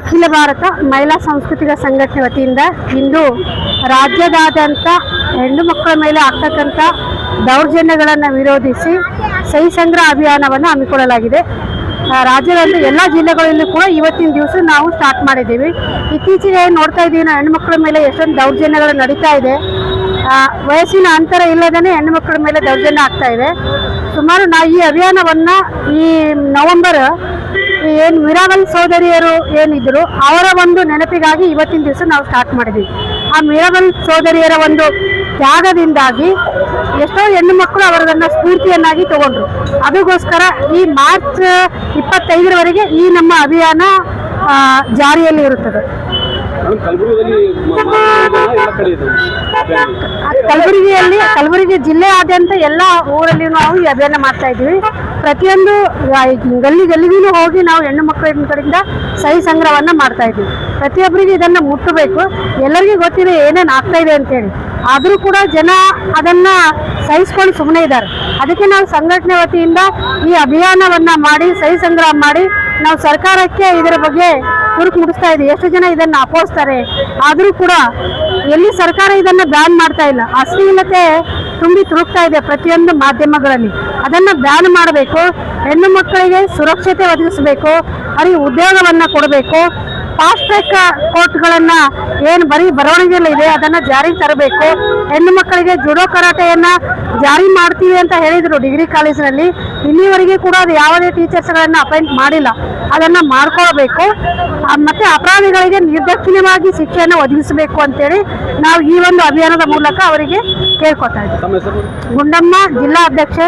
ಅಖಿಲ ಭಾರತ ಮಹಿಳಾ ಸಾಂಸ್ಕೃತಿಕ ಸಂಘಟನೆ ವತಿಯಿಂದ ಇಂದು ರಾಜ್ಯದಾದ್ಯಂತ ಹೆಣ್ಣು ಮಕ್ಕಳ ಮೇಲೆ ಆಗ್ತಕ್ಕಂಥ ದೌರ್ಜನ್ಯಗಳನ್ನು ವಿರೋಧಿಸಿ ಸಹಿ ಸಂಗ್ರಹ ಅಭಿಯಾನವನ್ನು ಹಮ್ಮಿಕೊಳ್ಳಲಾಗಿದೆ. ರಾಜ್ಯದಲ್ಲಿ ರಾಜ್ಯದ ಎಲ್ಲ ಜಿಲ್ಲೆಗಳಲ್ಲೂ ಕೂಡ ಇವತ್ತಿನ ದಿವಸ ನಾವು ಸ್ಟಾರ್ಟ್ ಮಾಡಿದ್ದೀವಿ. ಇತ್ತೀಚೆಗೆ ನೋಡ್ತಾ ಇದ್ದೀವಿ ನಾವು ಹೆಣ್ಮಕ್ಳ ಮೇಲೆ ಎಷ್ಟೊಂದು ದೌರ್ಜನ್ಯಗಳು ನಡೀತಾ ಇದೆ. ವಯಸ್ಸಿನ ಅಂತರ ಇಲ್ಲದೇ ಹೆಣ್ಣುಮಕ್ಕಳ ಮೇಲೆ ದೌರ್ಜನ್ಯ ಆಗ್ತಾ ಇದೆ. ಸುಮಾರು ನಾವು ಈ ಅಭಿಯಾನವನ್ನು ಈ ನವೆಂಬರ್ ಏನು ಮಿರಾಬಲ್ ಸೋದರಿಯರು ಏನಿದ್ರು ಅವರ ಒಂದು ನೆನಪಿಗಾಗಿ ಇವತ್ತಿನ ದಿವಸ ನಾವು ಸ್ಟಾರ್ಟ್ ಮಾಡಿದ್ವಿ. ಆ ಮಿರಾಬಲ್ ಸೋದರಿಯರ ಒಂದು ತ್ಯಾಗದಿಂದಾಗಿ ಎಷ್ಟೋ ಹೆಣ್ಣು ಮಕ್ಕಳು ಅವರನ್ನ ಸ್ಫೂರ್ತಿಯನ್ನಾಗಿ ತಗೊಂಡ್ರು. ಅದಕ್ಕೋಸ್ಕರ ಈ ಮಾರ್ಚ್ ಇಪ್ಪತ್ತೈದರವರೆಗೆ ಈ ನಮ್ಮ ಅಭಿಯಾನ ಜಾರಿಯಲ್ಲಿ ಇರುತ್ತದೆ. ಕಲಬುರಗಿಯಲ್ಲಿ ಕಲಬುರಗಿಯಲ್ಲಿ, ಕಲಬುರಗಿ ಜಿಲ್ಲೆಯಾದ್ಯಂತ ಎಲ್ಲ ಊರಲ್ಲಿ ನಾವು ಈ ಅಭಿಯಾನ ಮಾಡ್ತಾ ಇದ್ದೀವಿ. ಪ್ರತಿಯೊಂದು ಗಲ್ಲಿ ಗಲ್ಲಿಗೂ ಹೋಗಿ ನಾವು ಹೆಣ್ಣು ಮಕ್ಕಳಿಂದ ಸಹಿ ಸಂಗ್ರಹವನ್ನ ಮಾಡ್ತಾ ಇದ್ದೀವಿ. ಪ್ರತಿಯೊಬ್ಬರಿಗೆ ಇದನ್ನ ಮುಟ್ಟಬೇಕು ಎಲ್ಲರಿಗೂ ಗೊತ್ತಿದೆ ಏನೇನು ಆಗ್ತಾ ಇದೆ ಅಂತೇಳಿ. ಆದರೂ ಕೂಡ ಜನ ಅದನ್ನ ಸಹಿಸ್ಕೊಂಡು ಸುಮ್ಮನೆ ಇದ್ದಾರೆ. ಅದಕ್ಕೆ ನಾವು ಸಂಘಟನೆ ವತಿಯಿಂದ ಈ ಅಭಿಯಾನವನ್ನ ಮಾಡಿ, ಸಹಿ ಸಂಗ್ರಹ ಮಾಡಿ, ನಾವು ಸರ್ಕಾರಕ್ಕೆ ಇದರ ಬಗ್ಗೆ ತುರುಕು ಮುಗಿಸ್ತಾ ಇದೆ. ಎಷ್ಟು ಜನ ಇದನ್ನ ಅಪೋಸ್ತಾರೆ ಆದರೂ ಕೂಡ ಎಲ್ಲಿ ಸರ್ಕಾರ ಇದನ್ನ ಬ್ಯಾನ್ ಮಾಡ್ತಾ ಇಲ್ಲ. ಅಶ್ಲೀಲತೆ ತುಂಬಿ ತುರುಕ್ತಾ ಇದೆ ಪ್ರತಿಯೊಂದು ಮಾಧ್ಯಮಗಳಲ್ಲಿ. ಅದನ್ನ ಬ್ಯಾನ್ ಮಾಡಬೇಕು. ಹೆಣ್ಣು ಮಕ್ಕಳಿಗೆ ಸುರಕ್ಷತೆ ಒದಗಿಸಬೇಕು. ಅವರಿಗೆ ಉದ್ಯೋಗವನ್ನ ಕೊಡಬೇಕು. ಫಾಸ್ಟ್ ಟ್ರ್ಯಾಕ್ ಕೋರ್ಟ್ಗಳನ್ನ ಏನು ಬರೀ ಬರವಣಿಗೆಯಲ್ಲಿ ಇದೆ, ಅದನ್ನ ಜಾರಿಗೆ ತರಬೇಕು. ಹೆಣ್ಣು ಮಕ್ಕಳಿಗೆ ಜುಡೋ ಕರಾಟೆಯನ್ನ ಜಾರಿ ಮಾಡ್ತೀವಿ ಅಂತ ಹೇಳಿದ್ರು ಡಿಗ್ರಿ ಕಾಲೇಜಿನಲ್ಲಿ. ಇಲ್ಲಿವರೆಗೆ ಕೂಡ ಅದು ಯಾವುದೇ ಟೀಚರ್ಸ್ಗಳನ್ನ ಅಪಾಯಿಂಟ್ ಮಾಡಿಲ್ಲ. ಅದನ್ನ ಮಾಡ್ಕೊಳ್ಬೇಕು. ಮತ್ತೆ ಅಪರಾಧಿಗಳಿಗೆ ನಿರ್ದಕ್ಷಿಣ್ಯವಾಗಿ ಶಿಕ್ಷೆಯನ್ನು ಒದಗಿಸಬೇಕು ಅಂತೇಳಿ ನಾವು ಈ ಒಂದು ಅಭಿಯಾನದ ಮೂಲಕ ಅವರಿಗೆ ಕೇಳ್ಕೊತಾ ಇದ್ದೀವಿ ಗುಂಡಮ್ಮ ಜಿಲ್ಲಾ ಅಧ್ಯಕ್ಷೆ